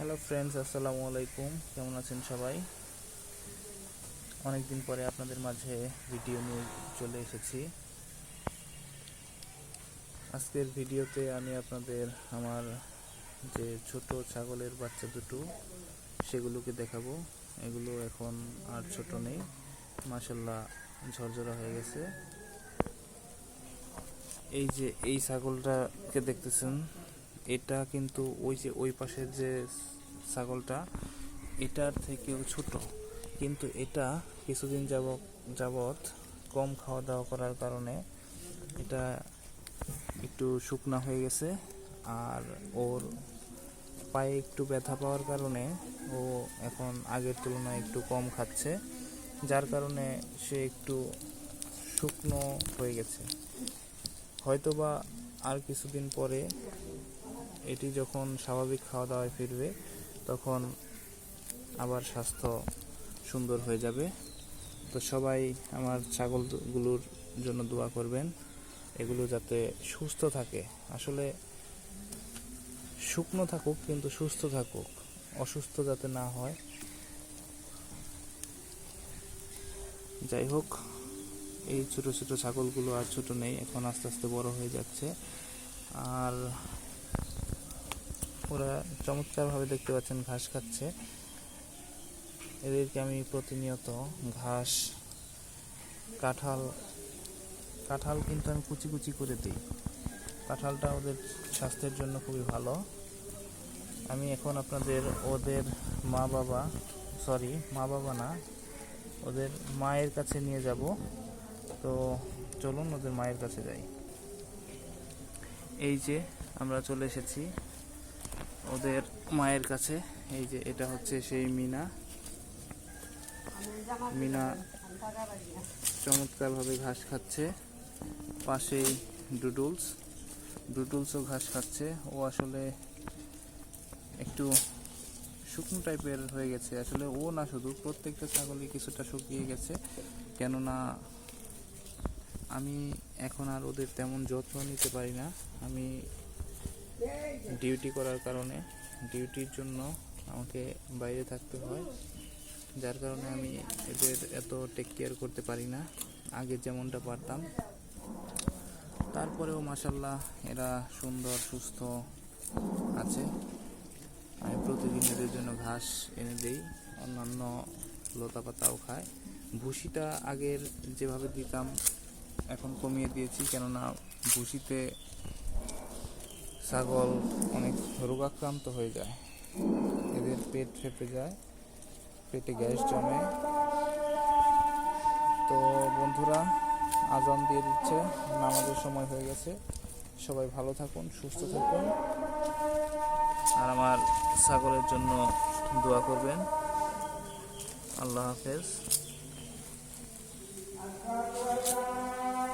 Hello friends আসসালামু আলাইকুম। কেমন আছেন সবাই? অনেক দিন পরে আপনাদের মাঝে ভিডিও নিয়ে চলে এসেছি। আজকের ভিডিওতে আমি আপনাদের আমার যে ছোট ছাগলের বাচ্চা দুটো, সেগুলোকে দেখাবো। এগুলো এখন আর ছোট নেই। মাসাল্লাহ ঝরঝরা হয়ে গেছে। এই যে এই ছাগলটাকে দেখতেছেন এটা কিন্তু ওই যে, ওই পাশের যে ছাগলটা, এটার থেকেও ছোট। কিন্তু এটা কিছুদিন যাব যাবৎ কম খাওয়া দাওয়া করার কারণে এটা একটু শুকনা হয়ে গেছে। আর ওর পায়ে একটু ব্যথা পাওয়ার কারণে ও এখন আগের তুলনায় একটু কম খাচ্ছে। যার কারণে সে একটু শুকনো হয়ে গেছে। হয়তোবা আর কিছুদিন পরে এটি যখন স্বাভাবিক খাওয়া দাওয়ায় ফিরবে, তখন আবার স্বাস্থ্য সুন্দর হয়ে যাবে। তো সবাই আমার ছাগলগুলোর জন্য দোয়া করবেন। এগুলো যাতে সুস্থ থাকে। আসলে শুকনো থাকুক, কিন্তু সুস্থ থাকুক। অসুস্থ যাতে না হয়। যাই হোক, এই ছোট ছোট ছাগলগুলো আর ছোট নেই, এখন আস্তে আস্তে বড় হয়ে যাচ্ছে। আর ওরা চমৎকারভাবে দেখতে পাচ্ছেন ঘাস খাচ্ছে। এদেরকে আমি প্রতিনিয়ত ঘাস, কাঁঠাল কাঁঠাল কিন্তু আমি কুচি কুচি করে দিই। কাঁঠালটা ওদের স্বাস্থ্যের জন্য খুবই ভালো। আমি এখন আপনাদের, ওদের মা বাবা সরি মা বাবা না, ওদের মায়ের কাছে নিয়ে যাব। তো চলুন ওদের মায়ের কাছে যাই। এই যে আমরা চলে এসেছি ওদের মায়ের কাছে। এই যে এটা হচ্ছে সেই মিনা। মিনা চমৎকারভাবে ঘাস খাচ্ছে। পাশেই ডুডুলস। ডুডুলসও ঘাস খাচ্ছে। ও আসলে একটু শুকনো টাইপের হয়ে গেছে। আসলে ও না শুধু, প্রত্যেকটা ছাগলই কিছুটা শুকিয়ে গেছে। কেননা আমি এখন আর ওদের তেমন যত্ন নিতে পারি না। আমি ডিউটি করার কারণে ডিউটির জন্য আমাকে বাইরে থাকতে হয়। যার কারণে আমি এদের এত টেক কেয়ার করতে পারি না। আগে যেমনটা পারতাম। তারপরেও মাসাল্লাহ এরা সুন্দর, সুস্থ আছে। আমি প্রতিদিন এদের জন্য ঘাস এনে দিই, অন্যান্য লতা পাতাও খায়। ভুসিটা আগের যেভাবে দিতাম, এখন কমিয়ে দিয়েছি। কেননা ভুসিতে ছাগল অনেক রোগাক্রান্ত হয়ে যায়। এদের পেট ফেপে যায়, পেটে গ্যাস জমে। তো বন্ধুরা, আজান দিয়ে দিচ্ছে, নামাজের সময় হয়ে গেছে। সবাই ভালো থাকুন, সুস্থ থাকুন। আর আমার ছাগলের জন্য দোয়া করবেন। আল্লাহ হাফেজ।